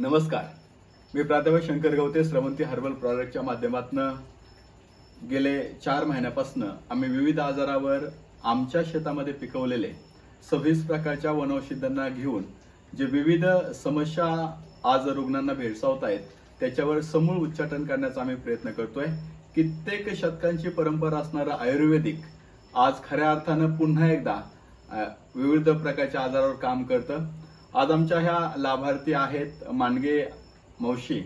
नमस्कार. मी प्राध्यापक शंकर गवते श्रवंती हर्बल प्रॉडक्टच्या माध्यमातून गेले चार महिन्यापासून आम्ही विविध आजारावर आमच्या शेतामध्ये पिकवलेले सव्वीस प्रकारच्या वनौषधांना घेऊन जे विविध समस्या आज रुग्णांना भेडसावत आहेत त्याच्यावर समूळ उच्चाटन करण्याचा आम्ही प्रयत्न करतोय. कित्येक शतकांची परंपरा असणारं आयुर्वेदिक आज खऱ्या अर्थानं पुन्हा एकदा विविध प्रकारच्या आजारावर काम करतं. आज आमच्या ह्या लाभार्थी आहेत मांडगे मावशी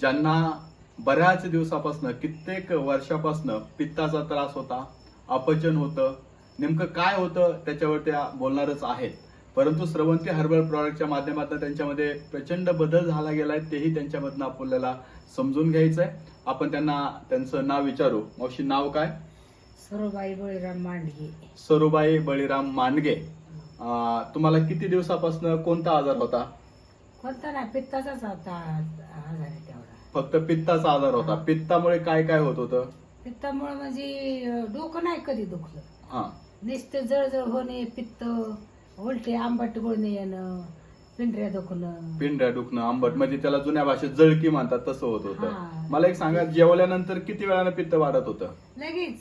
ज्यांना बऱ्याच दिवसापासून कित्येक वर्षापासून पित्ताचा त्रास होता अपचन होतं. नेमकं काय होतं त्याच्यावर त्या बोलणारच आहेत. परंतु स्रवंती हर्बल प्रॉडक्टच्या माध्यमातून त्यांच्यामध्ये प्रचंड बदल झाला गेलाय तेही त्यांच्यामधनं आपल्याला समजून घ्यायचंय. आपण त्यांना त्यांचं नाव विचारू. मावशी नाव काय? सरोबाई बळीराम मांडगे. सरुबाई बळीराम मांडगे. तुम्हाला किती दिवसापासून कोणता आजार होता? कोणता नाही पित्ताचाच होता आजार आहे तेवढा. फक्त पित्ताचा आजार होता. पित्तामुळे काय काय होत होतं? पित्तामुळे म्हणजे डोकं नाही कधी दुखलं. हा. नुसतं जळजळ होणे पित्त उलटे आंबट गोळणे येणं पिंढऱ्या दुखणं. पिंढऱ्या दुखणं आंबट. म्हणजे त्याला जुन्या भाषेत जळकी म्हणतात तसं होत हा. होतं मला एक सांगा जेवल्यानंतर किती वेळानं पित्त वाढत होतं? लगेच.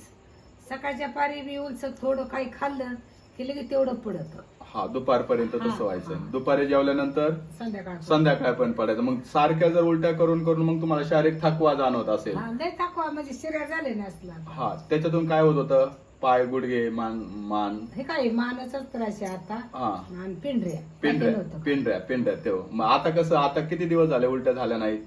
सकाळच्या पारी मी उलच थोडं काही खाल्लं की लगेच तेवढं पडत. हा दुपारपर्यंत तसं व्हायचं. दुपारी जेवल्यानंतर संध्याकाळ संध्याकाळ पण पडायचं. मग सारख्या जर उलट्या करून करून मग तुम्हाला शारीरिक थकवा जाणवत असेल. हा लय थकवा म्हणजे शरीर झाले नसला हा त्याच्यातून काय होत होतं? पाय गुडघे मान मान. हे काय मानाचाच त्रास आहे आता. हा. आणि पिंढऱ्या. पिंढऱ्या? पिंढऱ्या पिंढऱ्या तेव्हा. मग आता कसं आता किती दिवस झाले उलट्या झाल्या नाहीत?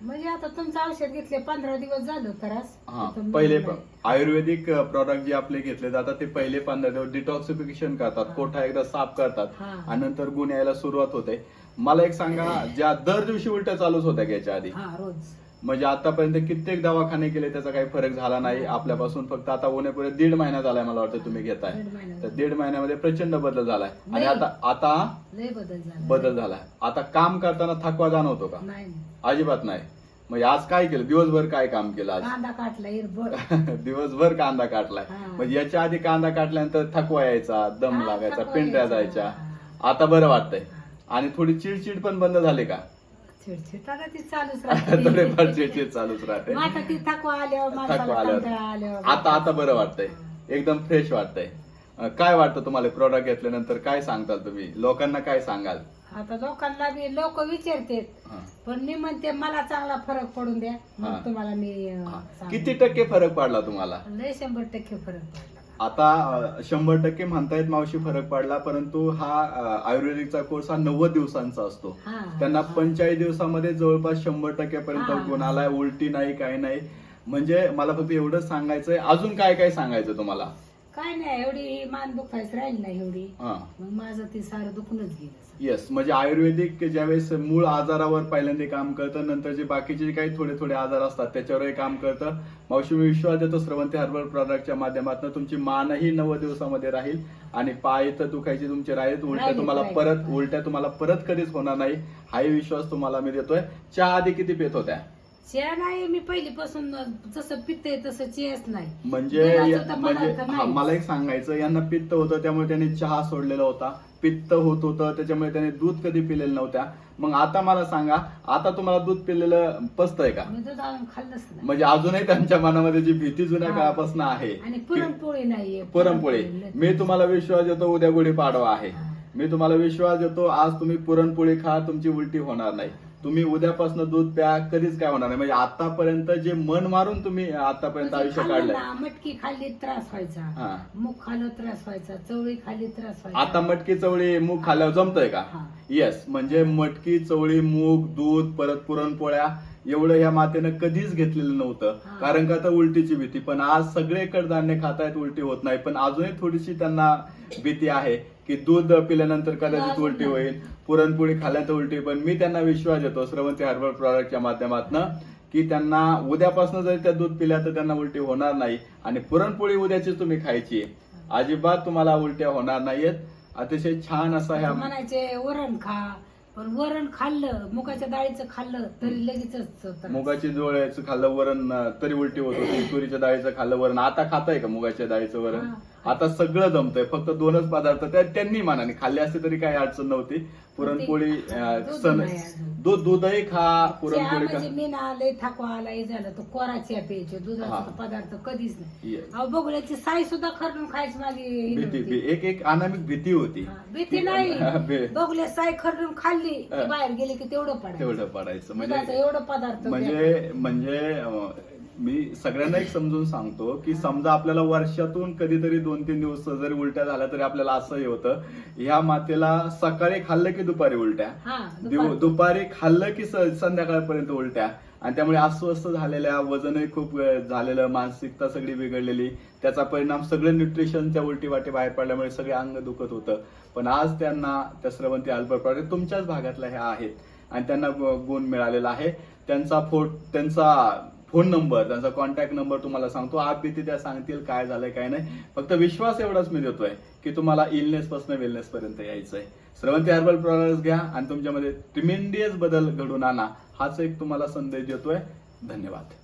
म्हणजे आता तुमचं औषध घेतले पंधरा दिवस झालं त्रास. हा तर मग पहिले नाही. आयुर्वेदिक प्रॉडक्ट जे आपले घेतले जातात ते पहिले पंधरा दिवस डिटॉक्सिफिकेशन करतात कोठा एकदा साफ करतात हा. आणि नंतर गुण यायला सुरुवात होते. मला एक सांगा ज्या दर दिवशी उलट्या चालूच होत्या याच्या आधी? हा रोज. म्हणजे आतापर्यंत कित्येक दवाखाने केले त्याचा काही फरक झाला नाही. आपल्यापासून फक्त आता होण्यापुढे दीड महिना झालाय मला वाटतं तुम्ही घेताय. दीड महिना तर दीड महिन्यामध्ये प्रचंड बदल झालाय. आणि नाही. आता आता लय बदल झाला. बदल झालाय. आता काम करताना थकवा जाणवतो का? नाही. अजिबात नाही. म्हणजे आज काय केलं? दिवसभर काय काम केलं आज? कांदा काटला दिवसभर कांदा काटलाय हा. म्हणजे याच्या आधी कांदा काटल्यानंतर थकवा यायचा दम हा, लागायचा थकवा यायचा. जायच्या. आता बरं वाटतंय. आणि थोडी चिडचिड पण बंद झाली का? चिडचिड आता ती चालूच थोडेफार चिडचिड चालूच राहते. मग आता ती थकवा आल्यावर माणसाला थकवा आल्यावर. कंटाळा आल्यावर. आता आता बरं वाटतंय. एकदम फ्रेश वाटतंय. अं, काय वाटतं तुम्हाला प्रोडक्ट घेतल्यानंतर? काय सांगताल तुम्ही? लोकांना काय सांगाल? आता लोकांना बी लोक विचारते हा. पण मी म्हणते मला चांगला फरक पडून द्या हा. मग तुम्हाला मी अं, हा. सांगते. किती टक्के फरक पडला तुम्हाला लय शंभर टक्के फरक पडला आता अं, शंभर टक्के म्हणतायत मावशी फरक पडला परंतु हा अं, आयुर्वेदिकचा कोर्स हा नव्वद दिवसांचा असतो हा. त्यांना. पंचेचाळीस दिवसामध्ये जवळपास शंभर टक्क्यापर्यंत हा. गुण आलाय उलटी नाही काही नाही म्हणजे मला फक्त एवढंच सांगायचंय अजून काय काय सांगायचं तुम्हाला काय नाही एवढी मान दुखायचं राहील नाही एवढी. हा. मग माझं ते सारं दुखूनच गेलं येस म्हणजे आयुर्वेदिक ज्यावेळेस मूळ आजारावर पहिल्यांदा काम करतं नंतर जे बाकीचे जे काही थोडे थोडे आजार असतात त्याच्यावरही काम करतं. मावशी मी विश्वास देतो श्रवंती हर्बल प्रॉडक्टच्या माध्यमातून तुमची मानही नव्वद दिवसामध्ये राहील आणि पाय तर दुखायचे तुमचे राहील उलट्या राहील, तुम्हाला राहील. परत उलट्या तुम्हाला परत कधीच होणार नाही हाही विश्वास तुम्हाला मी देतोय. चहा आधी किती पेत होत्या? नाही मी पहिलीपासून जसं पित्ते तसं चेच नाही. म्हणजे दुधाचा तर म्हणजे पदार्थ हा. मला एक सांगायचं यांना पित्त होतं त्यामुळे त्यांनी चहा सोडलेला होता. पित्त होत होतं त्याच्यामुळे त्याने दूध कधी पिलेलं नव्हत्या. मग आता मला सांगा आता तुम्हाला दूध पिलेलं पचतंय का? मी दूध आणून खाल्लंच नाही. म्हणजे अजूनही त्यांच्या मनामध्ये जी भीती जुन्या हा. काळापासून आहे आणि पुरणपोळी नाहीये पुरणपोळी. मी तुम्हाला विश्वास देतो उद्या गुढी पाडवा आहे. हा. मी तुम्हाला विश्वास देतो आज तुम्ही पुरणपोळी खा तुमची उलटी होणार नाही. तुम्ही उद्यापासून दूध प्या कधीच काय होणार नाही. म्हणजे आतापर्यंत जे मन मारून तुम्ही आतापर्यंत म्हणजे आयुष्य काढलंय. ना, मटकी खाल्ली त्रास. व्हायचा. मुख खाल्लं त्रास व्हायचा चवळी खाल्ली त्रास व्हायचा. आता मटकी चवळी मूग खाल्ल्यावर जमतंय का. येस म्हणजे मटकी चवळी मूग दूध परत पुरणपोळ्या एवढं ह्या मातेनं कधीच घेतलेलं नव्हतं. कारण का तर उलटीची भीती पण आज सगळे कडधान्य खातायत उलटी होत नाही पण अजूनही थोडीशी त्यांना भीती आहे की दूध पिल्यानंतर कदाचित उलटी. होईल पुरणपोळी खाल्ल्यानंतर उलटी पण मी त्यांना विश्वास देतो श्रवंती हर्बल प्रॉडक्टच्या माध्यमातून की त्यांना उद्यापासून जरी त्या दूध पिल्या तर त्यांना उलटी होणार नाही आणि पुरणपोळी उद्याचीच तुम्ही खायची. अजिबात तुम्हाला उलट्या होणार नाहीयेत अतिशय छान असा ह्या म्हणायचे वरण खा पण वरण खाल्लं मुगाच्या डाळीचं खाल्लं तरी लगेच. मुगाची डोळ्याचं खाल्लं वरण तरी उलटी होत होती तुरीच्या डाळीचं खाल्लं वरण आता खाताय का मुगाच्या डाळीचं वरण. आता सगळं जमतंय. फक्त दोनच पदार्थ त्या त्यांनी मानाने खाल्ले असते तरी काही अडचण नव्हती. पुरणपोळी दूध सण. दूध दूधही खा पुरणपोळी म्हणजे मी ना लय थकवा आलाय झालं. तो कोरा चहा प्यायचे. हा. दुधाचा तर पदार्थ कधीच नाही. अहो बघल्याची साई सुद्धा खरडून खायची माझी ही भीती नव्हती. एक एक अनामिक भीती होती. हा, भीती नाही. बे- बघले साई खरडून खाल्ली. की हा. बाहेर गेले की तेवढं पडायचं. तेवढं पडायचं. दुधाचं म्हणजे एवढं पदार्थ म्हणजे म्हणजे अं, मी सगळ्यांना एक समजून सांगतो की समजा आपल्याला वर्षातून कधीतरी दोन तीन दिवस जरी उलट्या झाल्या तरी आपल्याला असं हे होतं ह्या मातेला सकाळी खाल्लं की दुपारी उलट्या? हा दुपारी. खाल्लं की संध्याकाळपर्यंत उलट्या? आणि त्यामुळे अस्वस्थ झालेल्या वजनही खूप झालेलं मानसिकता सगळी बिघडलेली त्याचा परिणाम सगळं न्यूट्रिशन त्या उलटी वाटे बाहेर पडल्यामुळे सगळे अंग दुखत होतं. पण आज त्यांना त्या स्रवंती अल्पर प्रॉडक्ट तुमच्याच भागातल्या ह्या आहेत. आणि त्यांना गुण मिळालेला आहे. त्यांचा फो त्यांचा फोन नंबर त्यांचा कॉन्टॅक्ट नंबर तुम्हाला सांगतो. आप भीती त्या सांगतील काय झालंय काय नाही. फक्त विश्वास एवढाच मी देतोय की तुम्हाला इलनेस पासून वेलनेस पर्यंत यायचंय. श्रवंती हर्बल प्रॉडक्ट घ्या आणि तुमच्यामध्ये ट्रिमेंडियस बदल घडून आणा. हाच एक तुम्हाला संदेश देतोय. धन्यवाद.